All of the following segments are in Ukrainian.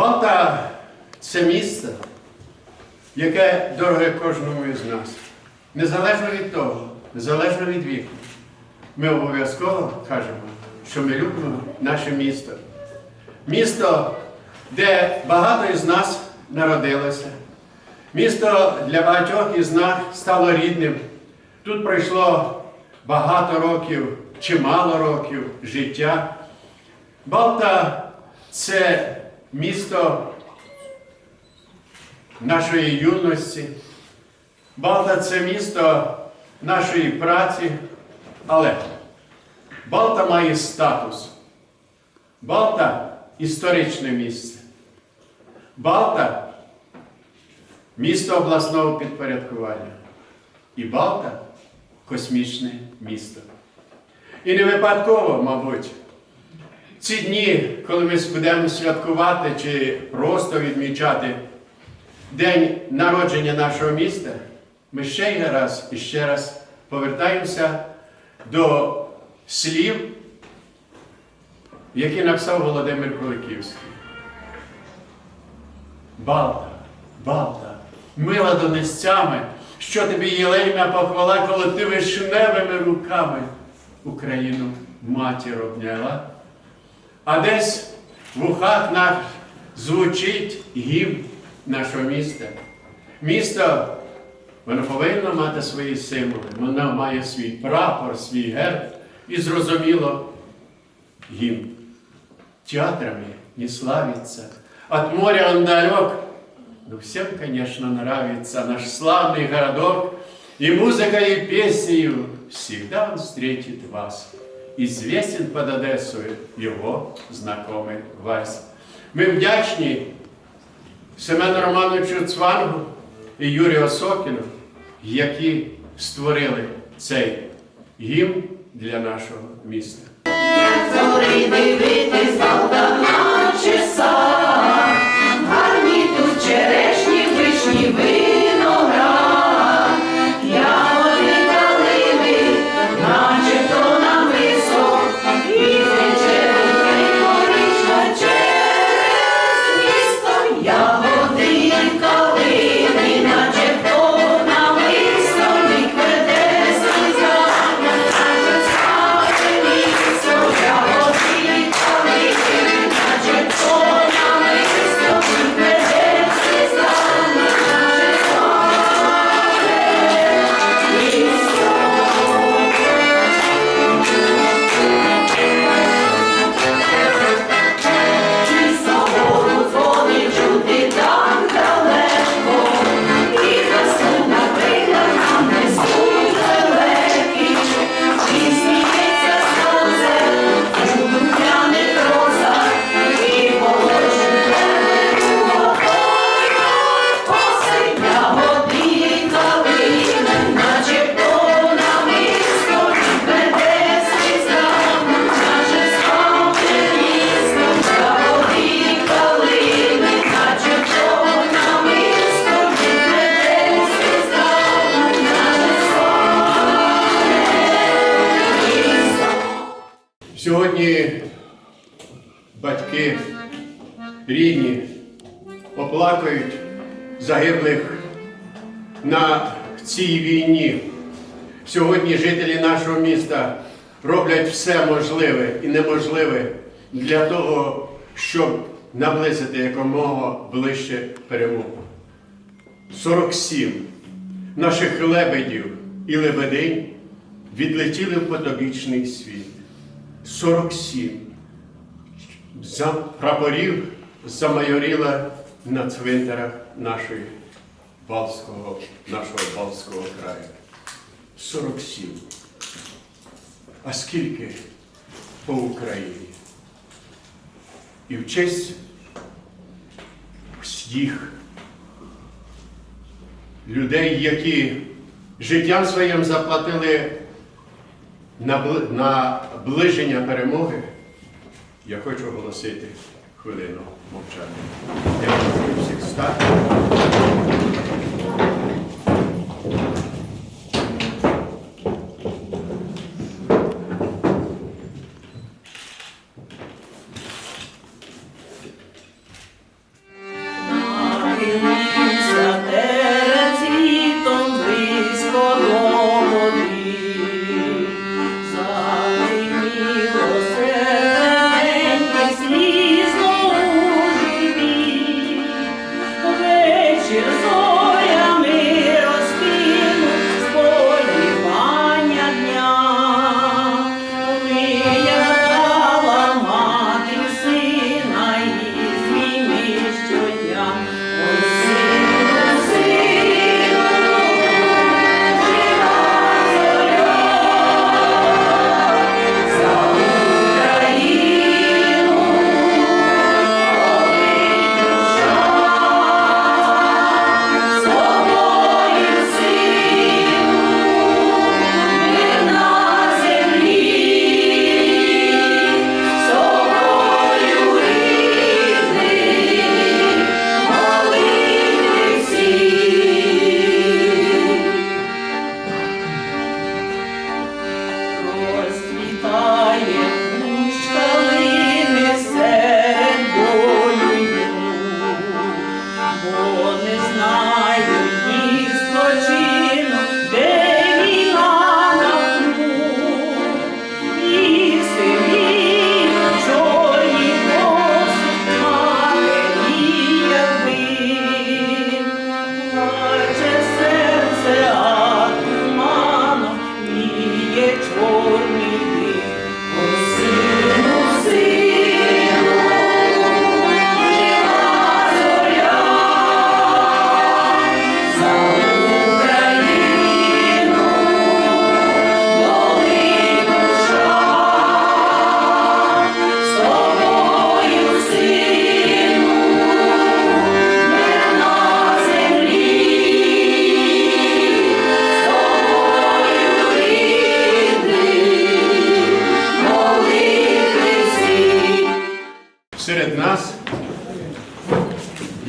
Балта це місто, яке дороге кожному із нас. Незалежно від того, незалежно від віку. Ми обов'язково кажемо, що ми любимо наше місто. Місто, де багато із нас народилося. Місто для багатьох із нас стало рідним. Тут пройшло багато років, чимало років життя. Балта це місто нашої юності. Балта це місто нашої праці. Але Балта має статус. Балта історичне місце. Балта місто обласного підпорядкування. І Балта космічне місто. І не випадково, мабуть, ці дні, коли ми будемо святкувати чи просто відмічати день народження нашого міста, ми ще раз і ще раз повертаємося до слів, які написав Володимир Куликівський. Балта, Балта, мила донестями, що тобі єлейна похвала, коли ти вишневими руками Україну матір обняла. А десь в ухах наш звучить гімн нашого міста. Місто, воно повинно мати свої символи, воно має свій прапор, свій герб і зрозуміло гімн. Театрами не славится, от моря он далек, но всем, конечно, нравится наш славный городок, и музыкой и песнею всегда он вас. Известен под Одессою его знакомый Вася. Ми вдячні Семену Романовичу Цвангу і Юрію Осокіну, які створили цей гімн для нашого міста. Як Сьогодні батьки рідні оплакують загиблих на цій війні. Сьогодні жителі нашого міста роблять все можливе і неможливе для того, щоб наблизити якомога ближче перемогу. 47 наших лебедів і лебединь відлетіли в потобічний світ. 47 за прапорів замайоріла на цвинтарах нашої Балського, нашого Балського краю. 47. А скільки по Україні? І в честь всіх людей, які життям своїм заплатили набли- наближення перемоги, я хочу оголосити хвилину мовчання. Я прошу всіх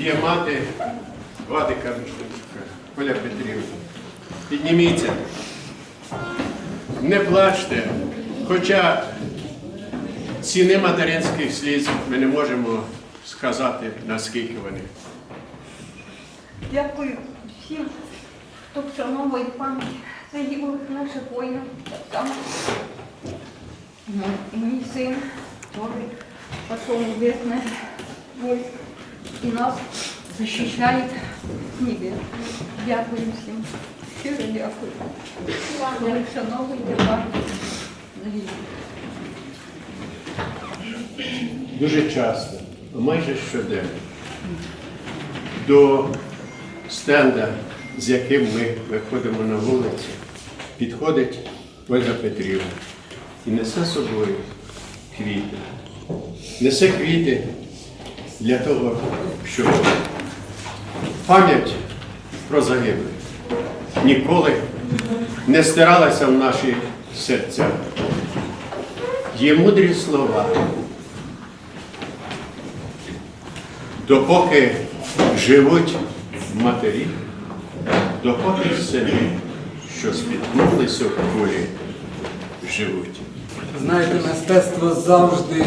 стати. мати Вадика Мишленчука, Оля Петрівна. Підніміться. Не плачте. Хоча ціни материнських сліз ми не можемо сказати, наскільки вони. Дякую всім, хто вшановує пам'ять загиблих наших воїнів. Так само ну, мій син теж пішов весне військ і нас захищає ніби. Дякую всім. Щиро дякую. вшановуєте пам'ять. Дуже часто, майже щоденно, до стенда, з яким ми виходимо на вулицю, підходить Ольга Петрівна і несе з собою квіти. Несе квіти для того, щоб пам'ять про загиблих ніколи не стиралася в наші серця. Є мудрі слова. Допоки живуть матері, допоки сини, що спіткнулися в кулі, живуть. Знаєте, мистецтво завжди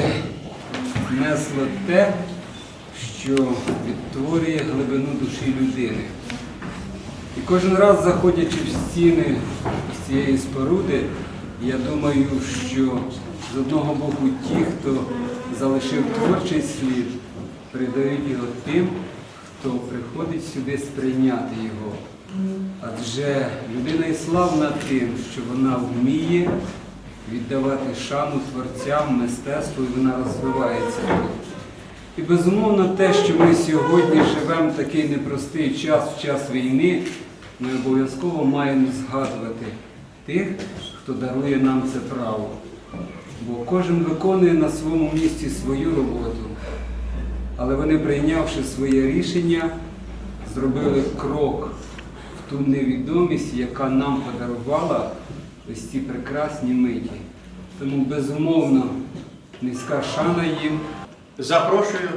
несло те, що відтворює глибину душі людини. І кожен раз, заходячи в стіни цієї споруди, я думаю, що з одного боку ті, хто залишив творчий слід, передають його тим, хто приходить сюди сприйняти його. Адже людина і славна тим, що вона вміє віддавати шану творцям, мистецтву, і вона розвивається. І безумовно те, що ми сьогодні живемо в такий непростий час, в час війни, ми обов'язково маємо згадувати тих, хто дарує нам це право. Бо кожен виконує на своєму місці свою роботу. Але вони, прийнявши своє рішення, зробили крок в ту невідомість, яка нам подарувала ось ці прекрасні миті. Тому безумовно низька шана їм. Запрошую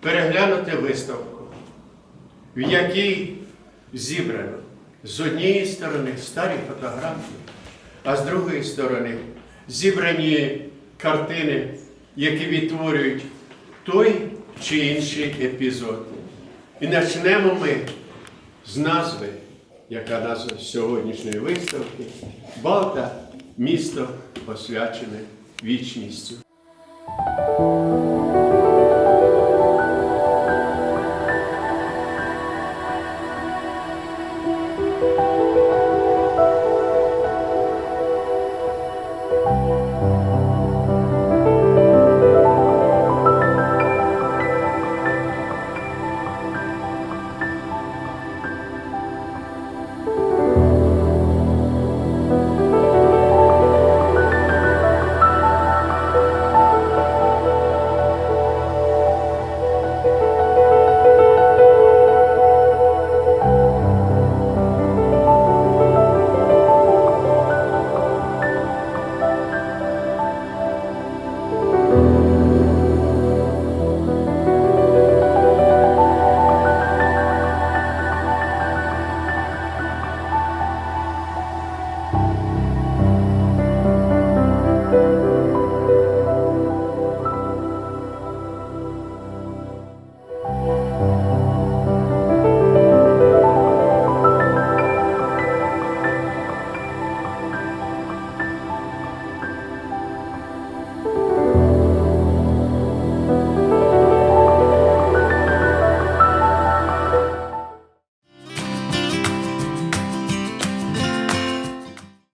переглянути виставку, в якій зібрано з однієї сторони старі фотографії, а з другої сторони зібрані картини, які відтворюють той чи інший епізод. І почнемо ми з назви, яка назва сьогоднішньої виставки Балта місто освячене вічністю.